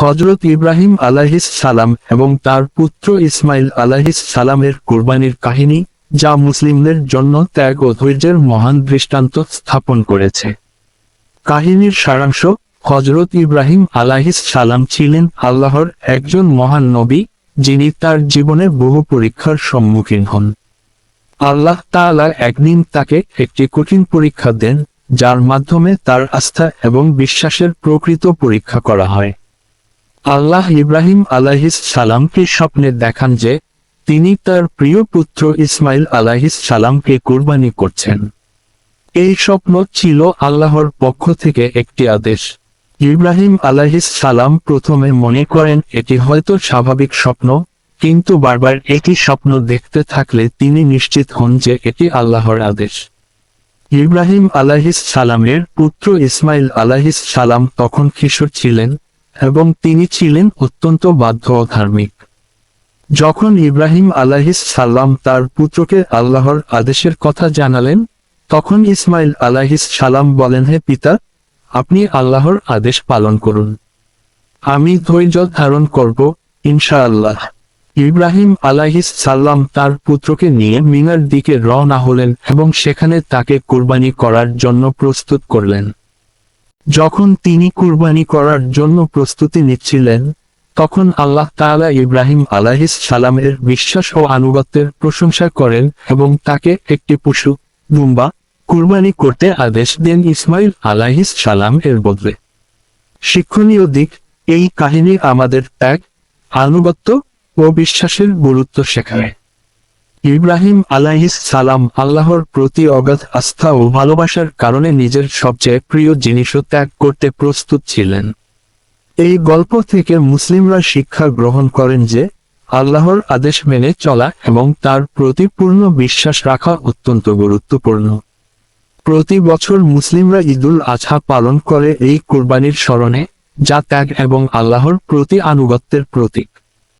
হজরত ইব্রাহিম আলাহিস সালাম এবং তার পুত্র ইসমাইল আলাহিস সালামের কুরবানির কাহিনী, যা মুসলিমদের জন্য ত্যাগ ও ধৈর্যের মহান দৃষ্টান্ত স্থাপন করেছে। কাহিনীর সারাংশ হজরত ইব্রাহিম আলাহিস সালাম ছিলেন আল্লাহর একজন মহান নবী, যিনি তার জীবনে বহু পরীক্ষার সম্মুখীন হন। আল্লাহ তাআলা একদিন তাকে একটি কঠিন পরীক্ষা দেন, যার মাধ্যমে তার আস্থা এবং বিশ্বাসের প্রকৃত পরীক্ষা করা হয়। আল্লাহ ইব্রাহিম আলাহিস সালামকে স্বপ্নে দেখান যে, তিনি তার প্রিয় পুত্র ইসমাইল আলাহিস সালামকে কুরবানি করছেন। এই স্বপ্ন ছিল আল্লাহর পক্ষ থেকে একটি আদেশ। ইব্রাহিম আলাহিস সালাম প্রথমে মনে করেন এটি হয়তো স্বাভাবিক স্বপ্ন, কিন্তু বারবার একই স্বপ্ন দেখতে থাকলে তিনি নিশ্চিত হন যে এটি আল্লাহর আদেশ। ইব্রাহিম আলাহিস সালামের পুত্র ইসমাইল আলাহিস সালাম তখন কিশোর ছিলেন এবং তিনি ছিলেন অত্যন্ত বাধ্য ধার্মিক যখন ইব্রাহিম আলাহিস সাল্লাম তার পুত্রকে আল্লাহর আদেশের কথা জানালেন, তখন ইসমাইল আলাহিস সালাম বলেন, হে পিতা, আপনি আল্লাহর আদেশ পালন করুন। আমি ধৈর্য ধারণ করব, ইনশাআল্লাহ। ইব্রাহিম আলাহিস সাল্লাম তার পুত্রকে নিয়ে মিনার দিকে রওনা হলেন এবং সেখানে তাকে কোরবানি করার জন্য প্রস্তুত করলেন। যখন তিনি কুরবানি করার জন্য প্রস্তুতি নিচ্ছিলেন, তখন আল্লাহ তাআলা ইব্রাহিম আলাহিস সালামের বিশ্বাস ও আনুগত্যের প্রশংসা করেন এবং তাকে একটি পশু, দুম্বা, কুরবানি করতে আদেশ দেন ইসমাইল আলাহিস সালাম এর বদলে। শিক্ষণীয় দিক, এই কাহিনী আমাদের ত্যাগ, আনুগত্য ও বিশ্বাসের গুরুত্ব শেখায়। ইব্রাহিম আলাইহিস সালাম আল্লাহর প্রতি অগাধ আস্থা ও ভালোবাসার কারণে নিজের সবচেয়ে প্রিয় জিনিসও ত্যাগ করতে প্রস্তুত ছিলেন। এই গল্প থেকে মুসলিমরা শিক্ষা গ্রহণ করেন যে, আল্লাহর আদেশ মেনে চলা এবং তার প্রতি পূর্ণ বিশ্বাস রাখা অত্যন্ত গুরুত্বপূর্ণ। প্রতি বছর মুসলিমরা ঈদুল আজহা পালন করে এই কুরবানির স্মরণে যা ত্যাগ এবং আল্লাহর প্রতি আনুগত্যের প্রতীক।